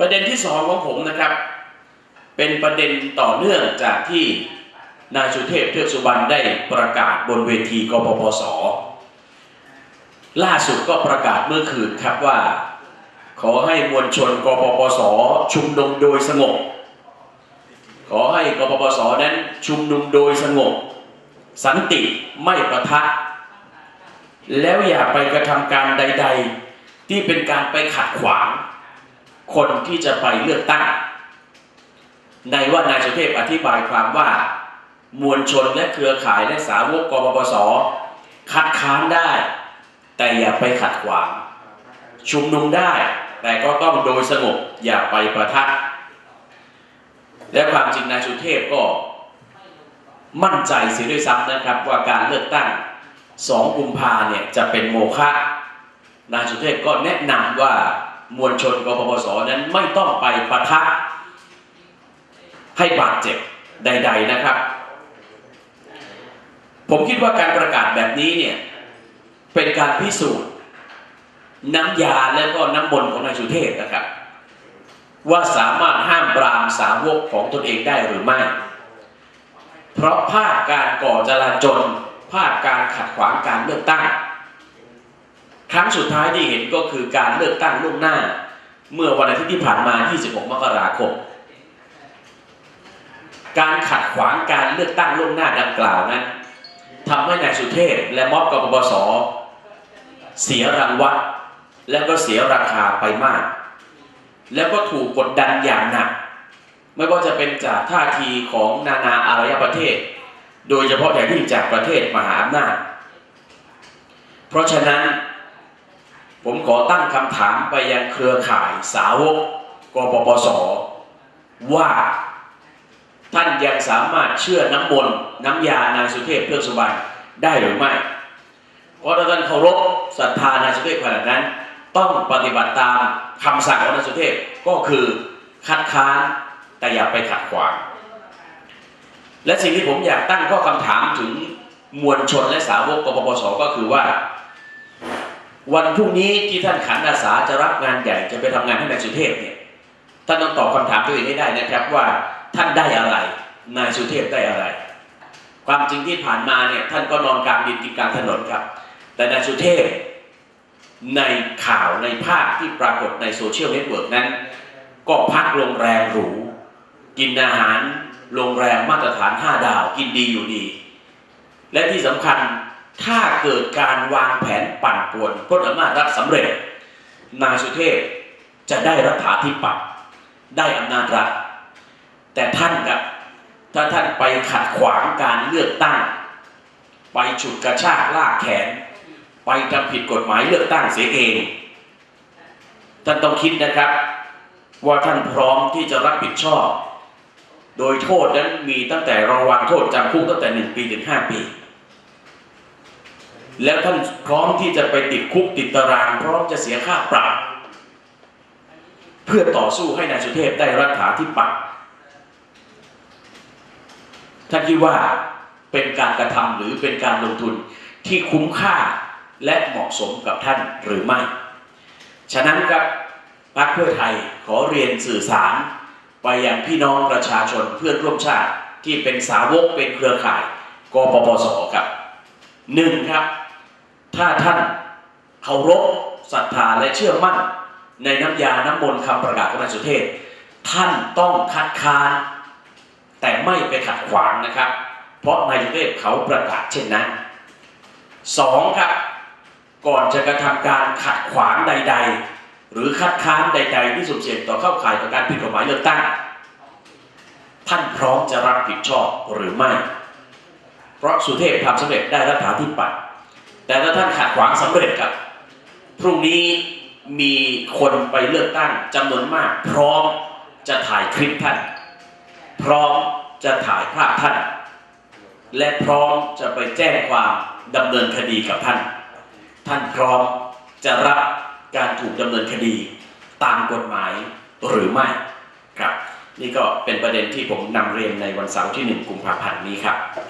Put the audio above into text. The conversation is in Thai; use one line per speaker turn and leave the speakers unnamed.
ประเด็นที่สองของผมนะครับ เป็นประเด็นต่อเนื่องจากที่นายสุเทพเทือกสุบรรณได้ประกาศบนเวทีกปปส ล่าสุดก็ประกาศเมื่อคืนครับว่า ขอให้มวลชนกปปส ชุมนุมโดยสงบ ขอให้กปปส นั้นชุมนุมโดยสงบ สันติไม่ประทะ แล้วอย่าไปกระทำการใด ๆ ที่เป็นการไปขัดขวาง คนที่จะไปเลือกตั้ง ในว่านายสุเทพอธิบายความว่า มวลชนและเครือข่ายและสาวกกปปสคัดค้านได้ แต่อย่าไปขัดขวาง ชุมนุมได้ แต่ก็ต้องโดยสงบอย่าไปประทะและความจริงนายสุเทพก็มั่นใจเสียด้วยซ้ำนะครับ ว่าการเลือกตั้ง2กุมภาเนี่ยจะเป็นโมฆะนายสุเทพก็แนะนำว่า มวลชนกปปสนั้นไม่ต้องไปปะทะให้บาดเจ็บใด ๆนะครับ ผมคิดว่าการประกาศแบบนี้เนี่ยเป็นการพิสูจน์น้ำยาและก็น้ำมนต์ของนายสุเทพนะครับ ว่าสามารถห้ามปรามสาวกของตนเองได้หรือไม่ เพราะภาพการก่อจลาจลภาพการขัดขวางการเลือกตั้ง ครั้งสุดท้ายที่เห็นก็คือการเลือกตั้งล่วงหน้า เมื่อวันอาทิตย์ที่ผ่านมา 26 มกราคม การขัดขวางการเลือกตั้งล่วงหน้าดังกล่าวนั้นทำให้นายสุเทพและม็อบกปปสเสียรางวัลแล้วก็เสียราคาไปมาก แล้วก็ถูกกดดันอย่างหนัก ไม่ว่าจะเป็นจากท่าทีของนานาอารยประเทศ โดยเฉพาะอย่างยิ่งจากประเทศมหาอำนาจ เพราะฉะนั้น ผมขอตั้งคำถามไปยังเครือข่ายสาวกกปปส ว่าท่านยังสามารถเชื่อน้ำมนต์น้ำยานายสุเทพเพื่อสุบรรณได้หรือไม่ เพราะถ้าท่านเคารพศรัทธานายสุเทพขนาดนั้น ต้องปฏิบัติตามคำสั่งของนายสุเทพก็คือคัดค้านแต่อย่าไปขัดขวาง และสิ่งที่ผมอยากตั้งข้อคำถามถึงมวลชนและสาวกกปปสก็คือว่า วันพรุ่งนี้ที่ท่านขันอาสาจะรับงานใหญ่จะไปทำงานให้นายสุเทพเนี่ยท่านต้องตอบคำถามตัวเองให้ได้นะครับว่าท่านได้อะไรนายสุเทพได้อะไร ความจริงที่ผ่านมาเนี่ยท่านก็นอนกลางดินกินกลางถนนครับ แต่นายสุเทพในข่าวในภาพที่ปรากฏในโซเชียลเน็ตเวิร์กนั้น ก็พักโรงแรมหรู กินอาหารโรงแรมมาตรฐาน 5 ดาวกินดีอยู่ดี และที่สำคัญ ถ้าเกิดการวางแผนปั่นป่วนพ้นอำนาจรัฐสำเร็จ นายสุเทพจะได้รัฐาธิปัตย์ได้อำนาจรัฐ แต่ท่านกับถ้าท่านไปขัดขวางการเลือกตั้ง ไปฉุดกระชากลากแขน ไปทำผิดกฎหมายเลือกตั้งเสียเอง ท่านต้องคิดนะครับ ว่าท่านพร้อมที่จะรับผิดชอบ โดยโทษนั้นมีตั้งแต่ระวังโทษจำคุกตั้งแต่หนึ่งปีถึงห้าปี แล้วท่านพร้อมที่จะไปติดคุกติดตาราง พร้อมจะเสียค่าปรับ เพื่อต่อสู้ให้นายสุเทพได้รัฐาธิปัตย์ท่านคิดว่าเป็นการกระทำหรือเป็นการลงทุนที่คุ้มค่าและเหมาะสมกับท่านหรือไม่ ฉะนั้นครับพรรคเพื่อไทยขอเรียนสื่อสารไปยังพี่น้องประชาชนเพื่อนร่วมชาติที่เป็นสาวกเป็นเครือข่ายกปปสครับหนึ่งครับ ถ้าท่านเคารพศรัทธาและเชื่อมั่น ในน้ำยาน้ำมนต์คำประกาศของนายสุเทพท่านต้องคัดค้าน แต่ไม่ไปขัดขวางนะครับ เพราะนายสุเทพเขาประกาศเช่นนั้นสองครับก่อนจะกระทำการขัดขวางใด ๆ หรือคัดค้านใด ๆ ที่สุ่มเสี่ยงต่อเข้าข่ายต่อการผิดกฎหมายเลือกตั้ง ท่านพร้อมจะรับผิดชอบหรือไม่ เพราะสุเทพทำสำเร็จได้รัฐาธิปัตย์ แต่ถ้าท่านขัดขวางสำเร็จครับ พรุ่งนี้มีคนไปเลือกตั้งจำนวนมาก พร้อมจะถ่ายคลิปท่าน พร้อมจะถ่ายภาพท่าน และพร้อมจะไปแจ้งความดำเนินคดีกับท่าน ท่านพร้อมจะรับการถูกดำเนินคดีตามกฎหมายหรือไม่ครับ นี่ก็เป็นประเด็นที่ผมนำเรียนในวันเสาร์ที่ 1 กุมภาพันธ์นี้ครับ